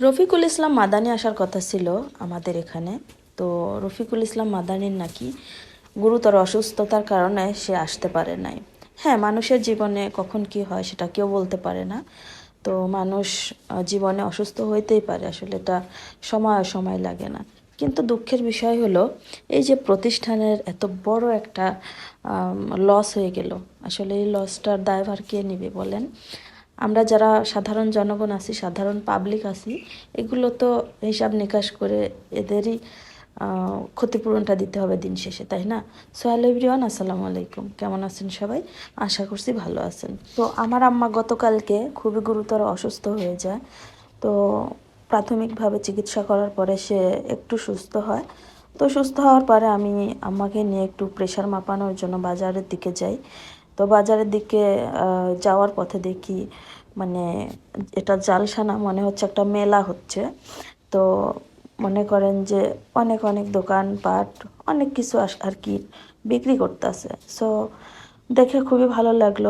রফিকুল ইসলাম মাদানি আসার কথা ছিল আমাদের এখানে। তো রফিকুল ইসলাম মাদানির নাকি গুরুতর অসুস্থতার কারণে সে আসতে পারে নাই। হ্যাঁ মানুষের জীবনে কখন কি হয় সেটা কেউ বলতে পারে না। তো মানুষ জীবনে অসুস্থ হইতেই পারে, আসলে এটা সময় সময় লাগে না। কিন্তু দুঃখের বিষয় হলো, এই যে প্রতিষ্ঠানের এত বড় একটা লস হয়ে গেল, আসলে এই লসটার দায়ভার কে নেবে বলেন? আমরা যারা সাধারণ জনগণ আছি, সাধারণ পাবলিক আছি, এগুলো তো হিসাব নিকাশ করে এদেরই ক্ষতিপূরণটা দিতে হবে দিন শেষে, তাই না? সো হ্যালো এভরিওয়ান আসসালামু আলাইকুম। কেমন আছেন সবাই? আশা করছি ভালো আছেন। তো আমার আম্মা গতকালকে খুবই গুরুতর অসুস্থ হয়ে যায়। তো প্রাথমিকভাবে চিকিৎসা করার পরে সে একটু সুস্থ হয়। তো সুস্থ হওয়ার পরে আমি আম্মাকে নিয়ে একটু প্রেশার মাপানোর জন্য বাজারের দিকে যাই। তো বাজারের দিকে যাওয়ার পথে দেখি মানে এটা জালসানা মনে হচ্ছে একটা মেলা হচ্ছে। তো মনে করেন যে অনেক অনেক দোকানপাট, অনেক কিছু আর কি বিক্রি করতেছে। সো দেখে খুবই ভালো লাগল।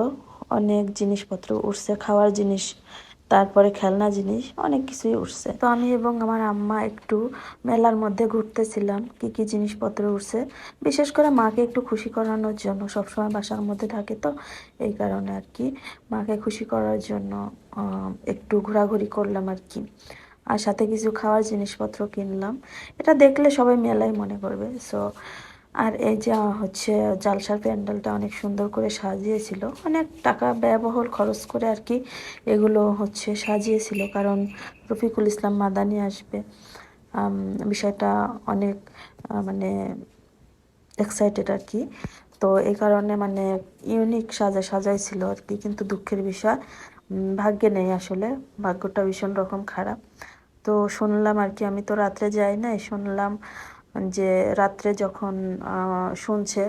অনেক জিনিসপত্র উঠছে, খাওয়ার জিনিস তারপরে খেলনা জিনিস, অনেক কিছুই উঠছে। তো আমি এবং আমার আম্মা একটু মেলার মধ্যে ঘুরতেছিলাম, কি কি জিনিসপত্র উঠছে। বিশেষ করে মাকে একটু খুশি করানোর জন্য, সবসময় বাসার মধ্যে থাকে তো, এই কারণে আর কি। মাকে খুশি করার জন্য একটু ঘোরাঘুরি করলাম আর কি। আর সাথে কিছু খাওয়ার জিনিসপত্র কিনলাম। এটা দেখলে সবাই মেলাই মনে করবে। সো আর এই যে হচ্ছে জালসার প্যান্ডেলটা অনেক সুন্দর করে সাজিয়েছিল। অনেক টাকা ব্যয়বহুল খরচ করে আর কি এগুলো হচ্ছে সাজিয়েছিল। কারণ রফিকুল ইসলাম মাদানি আসবে। বিষয়টা অনেক মানে এক্সাইটেড আর কি। তো এই কারণে মানে ইউনিক সাজা, সাজাইছিল আর কি। কিন্তু দুঃখের বিষয় ভাগ্যে নেই আসলে। ভাগ্যটা ভীষণ রকম খারাপ। তো শুনলাম আর কি, আমি তো রাত্রে যাই নাই। শুনলাম যে রাত্রে যখন শুনছে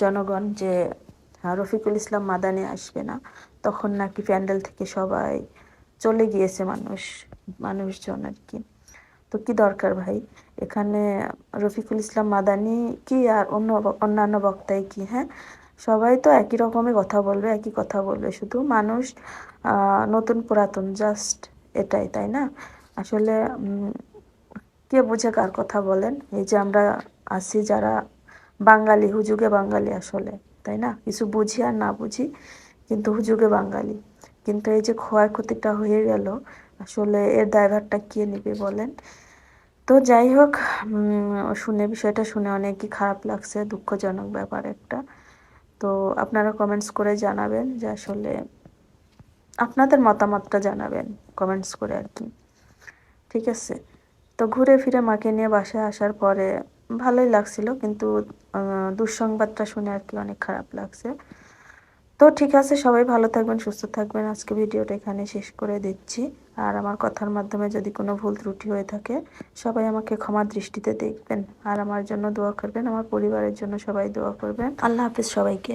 জনগণ যে রফিকুল ইসলাম মাদানি আসবে না, তখন নাকি প্যান্ডেল থেকে সবাই চলে গিয়েছে মানুষ, মানুষজন আর কি। তো কি দরকার ভাই? এখানে রফিকুল ইসলাম মাদানি কি আর অন্য অন্যান্য বক্তাই কি হ্যাঁ? সবাই তো একই রকমই কথা বলবে, একই কথা বলবে, শুধু মানুষ নতুন পুরাতন, জাস্ট এটাই, তাই না? আসলে কে বুঝে কার কথা বলেন? এই যে আমরা আছি যারা বাঙালি, হুজুগে বাঙালি আসলে, তাই না? কিছু বুঝি আর না বুঝি, কিন্তু হুজুগে বাঙালি। কিন্তু এই যে ক্ষয়ক্ষতিটা হয়ে গেল, আসলে এর দায়ভারটা কে নেবে বলেন? তো যাই হোক শুনে, বিষয়টা শুনে অনেকই খারাপ লাগছে, দুঃখজনক ব্যাপার একটা। তো আপনারা কমেন্টস করে জানাবেন যে আসলে আপনাদের মতামতটা জানাবেন কমেন্টস করে আর কি। ঠিক আছে? তো ঘুরে ফিরে মাকে নিয়ে বাসায় আসার পরে ভালোই লাগছিল, কিন্তু দুঃসংবাদটা শুনে আর কি অনেক খারাপ লাগছে। তো ঠিক আছে, সবাই ভালো থাকবেন, সুস্থ থাকবেন। আজকে ভিডিওটা এখানে শেষ করে দিচ্ছি। আর আমার কথার মাধ্যমে যদি কোনো ভুল ত্রুটি হয়ে থাকে, সবাই আমাকে ক্ষমা দৃষ্টিতে দেখবেন। আর আমার জন্য দোয়া করবেন, আমার পরিবারের জন্য সবাই দোয়া করবেন। আল্লাহ হাফিজ সবাইকে।